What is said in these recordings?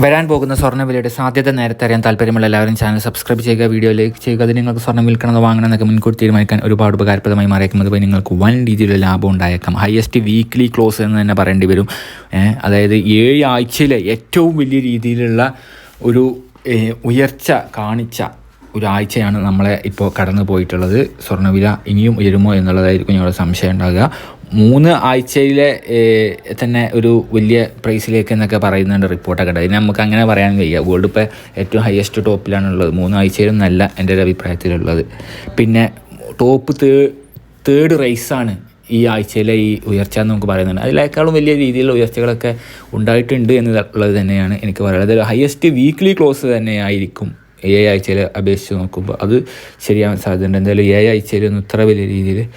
വരാൻ പോകുന്ന സ്വർണവിലയുടെ സാധ്യത നേരത്തെ അറിയാൻ താല്പര്യമുള്ള എല്ലാവരും ചാനൽ സബ്സ്ക്രൈബ് ചെയ്യുക വീഡിയോ ലൈക്ക് ചെയ്യുക. അത് നിങ്ങൾക്ക് സ്വർണം വിൽക്കണമെന്ന് വാങ്ങണമെന്നൊക്കെ മുൻകൂട്ടി തീരുമാനിക്കാൻ ഒരുപാട് ഉപകാരപ്രദമായി മാറിയേക്കും. അതുപോലെ നിങ്ങൾക്ക് വൻ രീതിയിലുള്ള ലാഭം ഉണ്ടായേക്കാം. ഹയസ്റ്റ് വീക്ക്ലി ക്ലോസ് എന്ന് തന്നെ പറയേണ്ടി വരും. അതായത് ഏഴ് ആഴ്ചയിലെ ഏറ്റവും വലിയ രീതിയിലുള്ള ഒരു ഉയർച്ച കാണിച്ച ഒരാഴ്ചയാണ് നമ്മളെ ഇപ്പോൾ കടന്നു പോയിട്ടുള്ളത്. സ്വർണവില ഇനിയും ഉയരുമോ എന്നുള്ളതായിരിക്കും ഞങ്ങളുടെ സംശയം ഉണ്ടാകുക മൂന്ന് ആഴ്ചയിലെ തന്നെ ഒരു വലിയ പ്രൈസിലേക്ക് എന്നൊക്കെ പറയുന്നുണ്ട് റിപ്പോർട്ടൊക്കെ ഉണ്ട് നമുക്ക് അങ്ങനെ പറയാൻ കഴിയുക ഗോൾഡ് ഇപ്പോൾ ഏറ്റവും ഹയസ്റ്റ് ടോപ്പിലാണുള്ളത് മൂന്ന് ആഴ്ചയിലും നല്ല എന്റെ ഒരു അഭിപ്രായത്തിലുള്ളത്. പിന്നെ ടോപ്പ് തേ തേർഡ് റൈസാണ് ഈ ആഴ്ചയിലെ ഈ ഉയർച്ച എന്ന് നമുക്ക് പറയുന്നുണ്ട്. അതിലേക്കാളും വലിയ രീതിയിലുള്ള ഉയർച്ചകളൊക്കെ ഉണ്ടായിട്ടുണ്ട് എന്നുള്ളത് തന്നെയാണ് എനിക്ക് പറയാനുള്ളത്. ഹയസ്റ്റ് വീക്ക്ലി ക്ലോസ് തന്നെയായിരിക്കും. ഏഴ് ആഴ്ചയിൽ അപേക്ഷിച്ച് നോക്കുമ്പോൾ അത് ശരിയാവാൻ സാധ്യതയുണ്ട്. എന്തായാലും ഏഴ് ആഴ്ചയിലൊന്നും ഇത്ര വലിയ രീതിയിൽ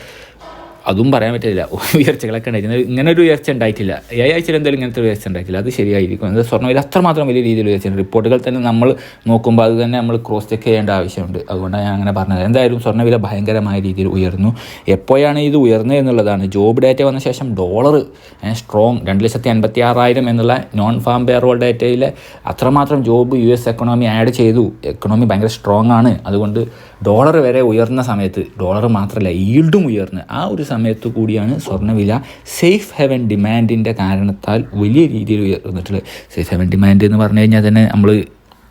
അതും പറയാൻ പറ്റില്ല. ഉയർച്ചകളൊക്കെ ഉണ്ടായിട്ടുണ്ട് ഇങ്ങനെ ഒരു ഉയർച്ച ഉണ്ടായിട്ടില്ല. ഏഴ് ആഴ്ചയിൽ എന്തായാലും ഇങ്ങനത്തെ ഉയർച്ച ഉണ്ടായിട്ടില്ല. അത് ശരിയായിരിക്കും. എന്നാൽ സ്വർണവില അത്രമാത്രം വലിയ രീതിയിൽ ഉയർച്ചയുണ്ട് റിപ്പോർട്ടുകൾ തന്നെ നമ്മൾ നോക്കുമ്പോൾ അത് തന്നെ നമ്മൾ ക്രോസ് ചെക്ക് ചെയ്യേണ്ട ആവശ്യമുണ്ട്. അതുകൊണ്ടാണ് ഞാൻ അങ്ങനെ പറഞ്ഞത്. എന്തായാലും സ്വർണവില ഭയങ്കരമായ രീതിയിൽ ഉയർന്നു. എപ്പോഴാണ് ഇത് ഉയർന്നത് എന്നുള്ളതാണ്. ജോബ് ഡാറ്റ വന്ന ശേഷം ഡോളർ സ്ട്രോങ് രണ്ട് ലക്ഷത്തി അൻപത്തി ആറായിരം എന്നുള്ള നോൺ ഫാം പേറോൾ ഡാറ്റയിൽ അത്രമാത്രം job U S economy add ചെയ്തു. എക്കണോമി ഭയങ്കര സ്ട്രോങ് ആണ്. അതുകൊണ്ട് ഡോളർ വരെ ഉയർന്ന സമയത്ത് ഡോളർ മാത്രമല്ല ഈൽഡും ഉയർന്ന്. ആ ഒരു സമയത്ത് കൂടിയാണ് സ്വർണവില സേഫ് ഹെവൻ ഡിമാൻഡിന്റെ കാരണത്താൽ വലിയ രീതിയിൽ ഉയർന്നിട്ടുള്ളത്. സേഫ് ഹെവൻ ഡിമാൻഡ് എന്ന് പറഞ്ഞു കഴിഞ്ഞാൽ തന്നെ നമ്മൾ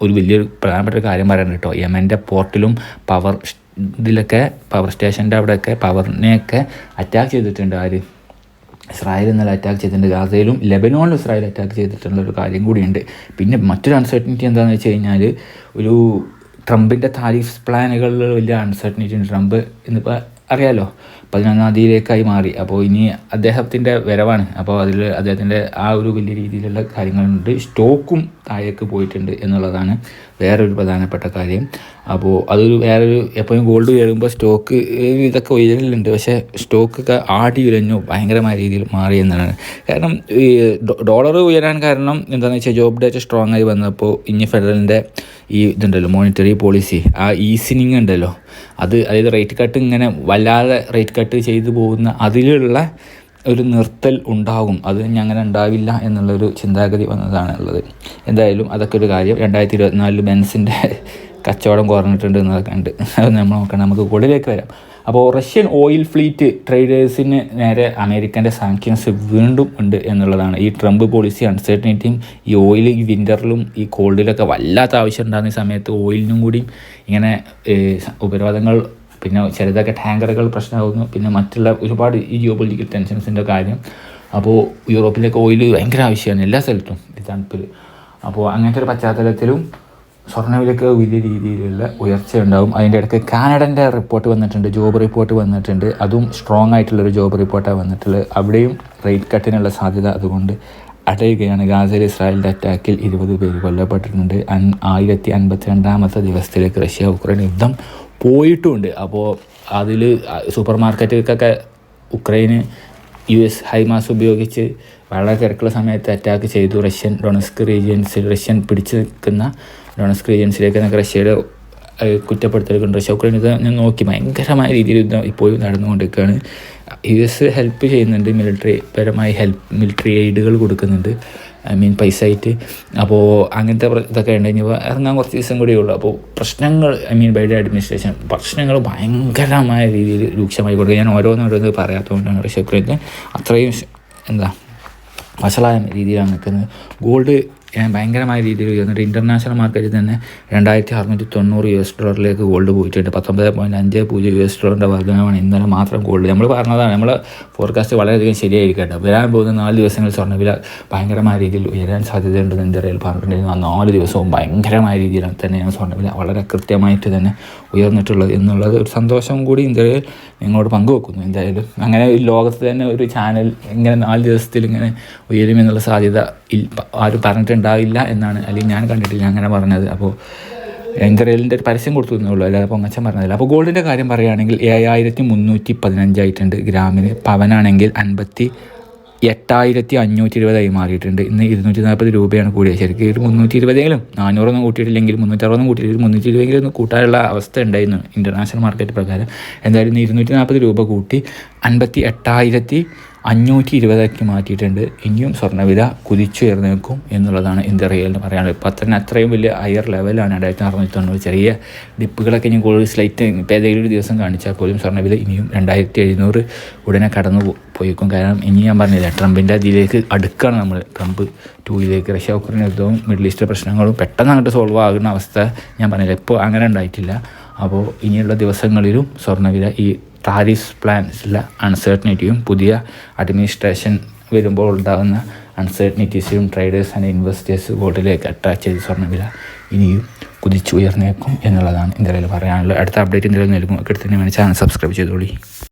ഒരു വലിയൊരു പ്രധാനപ്പെട്ട ഒരു കാര്യം പറയാൻ കേട്ടോ. യമന്റെ പോർട്ടിലും പവർ ഇതിലൊക്കെ പവർ സ്റ്റേഷന്റെ അവിടെയൊക്കെ പവറിനെയൊക്കെ അറ്റാക്ക് ചെയ്തിട്ടുണ്ട് ആര്? ഇസ്രായേൽ ഇന്നലെ അറ്റാക്ക് ചെയ്തിട്ടുണ്ട്. ഗാസയിലും ലെബനോണിലും ഇസ്രായേൽ അറ്റാക്ക് ചെയ്തിട്ടുള്ള ഒരു കാര്യം കൂടിയുണ്ട്. പിന്നെ മറ്റൊരു അൺസർട്ടനിറ്റി എന്താണെന്ന് വെച്ച് കഴിഞ്ഞാൽ ഒരു ട്രംപിന്റെ താരിഫ് പ്ലാനുകളിൽ വലിയ അൺസർട്ടനിറ്റി ഉണ്ട്. ട്രംപ് ഇന്നിപ്പോൾ അറിയാലോ? പതിനൊന്നാം തീയതിയിലേക്കായി മാറി. അപ്പോൾ ഇനി അദ്ദേഹത്തിന്റെ വരവാണ്. അപ്പോൾ അതിൽ അദ്ദേഹത്തിന്റെ ആ ഒരു വലിയ രീതിയിലുള്ള കാര്യങ്ങളുണ്ട്. സ്റ്റോക്കും താഴേക്ക് പോയിട്ടുണ്ട് എന്നുള്ളതാണ് വേറൊരു പ്രധാനപ്പെട്ട കാര്യം. അപ്പോൾ അതൊരു വേറൊരു എപ്പോഴും ഗോൾഡ് കയറുമ്പോൾ സ്റ്റോക്ക് ഇതൊക്കെ ഉയരലുണ്ട്. പക്ഷേ സ്റ്റോക്കൊക്കെ ആടി ഉരഞ്ഞു ഭയങ്കരമായ രീതിയിൽ മാറി എന്നതാണ് കാരണം ഈ ഡോളർ ഉയരാൻ കാരണം എന്താണെന്ന് വെച്ചാൽ ജോബ് ഡേറ്റ് സ്ട്രോങ് ആയി വന്നപ്പോൾ ഇനി ഫെഡറലിന്റെ ഈ ഇതുണ്ടല്ലോ മോണിറ്ററി പോളിസി ആ ഈസിനിങ് ഉണ്ടല്ലോ. അത് അതായത് റേറ്റ് കട്ട് ഇങ്ങനെ വല്ലാതെ റേറ്റ് കട്ട് ചെയ്തു പോകുന്ന അതിലുള്ള ഒരു നിർത്തൽ ഉണ്ടാകും. അത് ഇനി അങ്ങനെ ഉണ്ടാവില്ല എന്നുള്ളൊരു ചിന്താഗതി വന്നതാണ് ഉള്ളത്. എന്തായാലും അതൊക്കെ ഒരു കാര്യം രണ്ടായിരത്തി ഇരുപത്തിനാലിൽ ബെൻസിന്റെ കച്ചവടം കുറഞ്ഞിട്ടുണ്ട് എന്നതൊക്കെ ഉണ്ട് അത് നമ്മൾ നോക്കണം. നമുക്ക് കൂടുതലേക്ക് വരാം. അപ്പോൾ റഷ്യൻ ഓയിൽ ഫ്ലീറ്റ് ട്രേഡേഴ്സിന് നേരെ അമേരിക്കന്റെ സാങ്ഷൻസ് വീണ്ടും ഉണ്ട് എന്നുള്ളതാണ്. ഈ ട്രംപ് പോളിസി അൺസർട്ടനിറ്റിയും ഈ ഓയിൽ ഈ വിന്ററിലും ഈ കോൾഡിലൊക്കെ വല്ലാത്ത ആവശ്യം ഉണ്ടാകുന്ന സമയത്ത് ഓയിലിനും കൂടി ഇങ്ങനെ ഉപരോധങ്ങൾ പിന്നെ ചിലതൊക്കെ ടാങ്കറുകൾ പ്രശ്നമാകുന്നു. പിന്നെ മറ്റുള്ള ഒരുപാട് ഈ ജിയോ പൊളിറ്റിക്കൽ ടെൻഷൻസിന്റെ കാര്യം. അപ്പോൾ യൂറോപ്പിലേക്ക് ഓയിൽ ഭയങ്കര ആവശ്യമാണ് എല്ലാ സ്ഥലത്തും. ഈ തണുപ്പിൽ. അപ്പോൾ അങ്ങനത്തെ ഒരു പശ്ചാത്തലത്തിലും സ്വർണവിലക്ക് വലിയ രീതിയിലുള്ള ഉയർച്ച ഉണ്ടാവും അതിന്റെ ഇടയ്ക്ക് കാനഡന്റെ റിപ്പോർട്ട് വന്നിട്ടുണ്ട് ജോബ് റിപ്പോർട്ട് വന്നിട്ടുണ്ട്. അതും സ്ട്രോങ് ആയിട്ടുള്ളൊരു ജോബ് റിപ്പോർട്ടാണ് വന്നിട്ടുള്ളത്. അവിടെയും റേറ്റ് കട്ടിനുള്ള സാധ്യത അതുകൊണ്ട് അടയുകയാണ്. ഗാസയിൽ ഇസ്രായേലിന്റെ അറ്റാക്കിൽ ഇരുപത് പേര് കൊല്ലപ്പെട്ടിട്ടുണ്ട്. അൻ ആയിരത്തി അൻപത്തി രണ്ടാമത്തെ ദിവസത്തിലേക്ക് റഷ്യ ഉക്രൈൻ യുദ്ധം പോയിട്ടുമുണ്ട് അപ്പോൾ അതിൽ സൂപ്പർ മാർക്കറ്റുകൾക്കൊക്കെ ഉക്രൈന് യു എസ് ഹൈമാസ് ഉപയോഗിച്ച് വളരെ തിരക്കുള്ള സമയത്ത് അറ്റാക്ക് ചെയ്തു. റഷ്യൻ ഡൊണസ്ക് റീജിയൻസിൽ റഷ്യൻ പിടിച്ചു നിൽക്കുന്ന ഡൊണസ്ക് റീജിയൻസിലേക്ക് നിന്നൊക്കെ റഷ്യയുടെ കുറ്റപ്പെടുത്തലുകൊണ്ട് റഷ്യ ഉക്രൈൻ ഞാൻ നോക്കി ഭയങ്കരമായ രീതിയിൽ യുദ്ധം ഇപ്പോഴും നടന്നുകൊണ്ടിരിക്കുകയാണ്. യു എസ് ഹെൽപ്പ് ചെയ്യുന്നുണ്ട് മിലിറ്ററി പരമായി ഹെൽപ്പ് മിലിറ്ററി എയ്ഡുകൾ കൊടുക്കുന്നുണ്ട്. ഐ മീൻ പൈസ ആയിട്ട് അപ്പോൾ അങ്ങനത്തെ ഇതൊക്കെ ഉണ്ടെങ്കിൽ ഇറങ്ങാൻ കുറച്ച് ദിവസം കൂടിയേ ഉള്ളൂ. അപ്പോൾ പ്രശ്നങ്ങൾ ഐ മീൻ ബൈഡൻ അഡ്മിനിസ്ട്രേഷൻ പ്രശ്നങ്ങൾ ഭയങ്കരമായ രീതിയിൽ രൂക്ഷമായി കൊടുക്കുക. ഞാൻ ഓരോന്നോരോന്ന് പറയാത്തതുകൊണ്ടാണ് ഋഷഭ് അത്രയും എന്താ വഷളായ രീതിയിലാണ് നിൽക്കുന്നത്. ഗോൾഡ് ഭയങ്കരമായ രീതിയിൽ ഉയർന്നിട്ട് ഇന്റർനാഷണൽ മാർക്കറ്റിൽ തന്നെ രണ്ടായിരത്തി അറുന്നൂറ്റി തൊണ്ണൂറ് യു എസ് ഡോളറിലേക്ക് ഗോൾഡ് പോയിട്ടുണ്ട്. പത്തൊമ്പത് പോയിന്റ് അഞ്ച് പൂജ്യം യു എസ് ഡോളറിന്റെ വർധനമാണ് ഇന്നലെ മാത്രം ഗോൾഡ് നമ്മൾ പറഞ്ഞതാണ് നമ്മൾ ഫോർകാസ്റ്റ് വളരെയധികം ശരിയായിരിക്കട്ടെ വരാൻ പോകുന്ന നാല് ദിവസങ്ങളിൽ സ്വർണവില ഭയങ്കരമായ രീതിയിൽ ഉയരാൻ സാധ്യതയുണ്ടെന്ന് ഇന്ത്യയിൽ പറഞ്ഞിട്ടുണ്ടെങ്കിൽ ആ നാല് ദിവസവും ഭയങ്കരമായ രീതിയിൽ തന്നെയാണ് സ്വർണവില വളരെ കൃത്യമായിട്ട് തന്നെ ഉയർന്നിട്ടുള്ളത് എന്നുള്ളത് ഒരു സന്തോഷം കൂടി ഇന്ത്യയിൽ നിങ്ങളോട് പങ്കുവെക്കുന്നു. എന്തായാലും അങ്ങനെ ലോകത്ത് തന്നെ ഒരു ചാനൽ ഇങ്ങനെ നാല് ദിവസത്തിൽ ഇങ്ങനെ ഉയരുമെന്നുള്ള സാധ്യത ആരും പറഞ്ഞിട്ടുണ്ടാവില്ല എന്നാണ്. അല്ലെങ്കിൽ ഞാൻ കണ്ടിട്ടില്ല അങ്ങനെ പറഞ്ഞത്. അപ്പോൾ എങ്കറേലിന്റെ ഒരു പരസ്യം കൊടുത്തു എന്നുള്ളൂ അല്ലാതെ പൊങ്ങച്ചൻ പറഞ്ഞതില്ല. അപ്പോൾ ഗോൾഡിന്റെ കാര്യം പറയുകയാണെങ്കിൽ ഏഴായിരത്തി മുന്നൂറ്റി പതിനഞ്ചായിട്ടുണ്ട് ഗ്രാമിന് പവനാണെങ്കിൽ അൻപത്തി എട്ടായിരത്തി അഞ്ഞൂറ്റി ഇരുപതായി മാറിയിട്ടുണ്ട്. ഇന്ന് ഇരുന്നൂറ്റി നാൽപ്പത് രൂപയാണ് കൂടിയത്. ശരിക്കും ഒരു മുന്നൂറ്റി ഇരുപതെങ്കിലും നാനൂറൊന്നും കൂട്ടിയിട്ടില്ലെങ്കിൽ മുന്നൂറ്ററുപതൊന്നും കൂട്ടിയിട്ട് മുന്നൂറ്റി ഇരുപതെങ്കിലും ഒന്ന് കൂട്ടാനുള്ള അവസ്ഥ ഉണ്ടായിരുന്നു ഇന്റർനാഷണൽ മാർക്കറ്റ് പ്രകാരം. എന്തായാലും ഇന്ന് ഇരുന്നൂറ്റി നാൽപ്പത് രൂപ കൂട്ടി അൻപത്തി എട്ടായിരത്തി അഞ്ഞൂറ്റി ഇരുപതാക്കി മാറ്റിയിട്ടുണ്ട്. ഇനിയും സ്വർണവില കുതിച്ചുയർന്നു നിൽക്കും എന്നുള്ളതാണ് ഇന്ത്യ റിയലിന് പറയാനുള്ളത്. ഇപ്പോൾ തന്നെ അത്രയും വലിയ ഹയർ ലെവലാണ് രണ്ടായിരത്തി അറുന്നൂറ്റി തൊണ്ണൂറ് ചെറിയ ഡിപ്പുകളൊക്കെ ഇനി കൂടുതൽ സ്ലൈറ്റ് ഇപ്പോൾ ഏതെങ്കിലും ഒരു ദിവസം കാണിച്ചാൽ പോലും സ്വർണവില ഇനിയും രണ്ടായിരത്തി എഴുന്നൂറ് ഉടനെ കടന്നു പോയിക്കും. കാരണം ഇനി ഞാൻ പറഞ്ഞില്ല ട്രംപിന്റെ അതിലേക്ക് അടുക്കാണ് നമ്മൾ. ട്രംപ് ടൂയിലേക്ക് റഷ്യ ഉക്രൈൻ യുദ്ധവും മിഡിൽ ഈസ്റ്റ് പ്രശ്നങ്ങളും പെട്ടെന്ന് അങ്ങോട്ട് സോൾവ് ആകുന്ന അവസ്ഥ ഞാൻ പറഞ്ഞില്ല ഇപ്പോൾ അങ്ങനെ ഉണ്ടായിട്ടില്ല. അപ്പോൾ ഇനിയുള്ള ദിവസങ്ങളിലും സ്വർണവില ഈ ടാരിഫ് പ്ലാൻസിലെ അൺസർട്ടനിറ്റിയും പുതിയ അഡ്മിനിസ്ട്രേഷൻ വരുമ്പോൾ ഉണ്ടാകുന്ന അൺസർട്ടനിറ്റീസിലും ട്രേഡേഴ്സ് ആൻഡ് ഇൻവെസ്റ്റേഴ്സ് ഗോൾഡിലേക്ക് അറ്റാച്ച് ചെയ്ത് സ്വർണവില ഇനിയും കുതിച്ചുയർന്നേക്കും എന്നുള്ളതാണ് ഇന്ത്യയിൽ പറയാനുള്ളത്. അടുത്ത അപ്ഡേറ്റ് എന്തെങ്കിലും നൽകും ഒക്കെ എടുത്തതിന് വേണ്ടി ചാനൽ സബ്സ്ക്രൈബ് ചെയ്തോളി.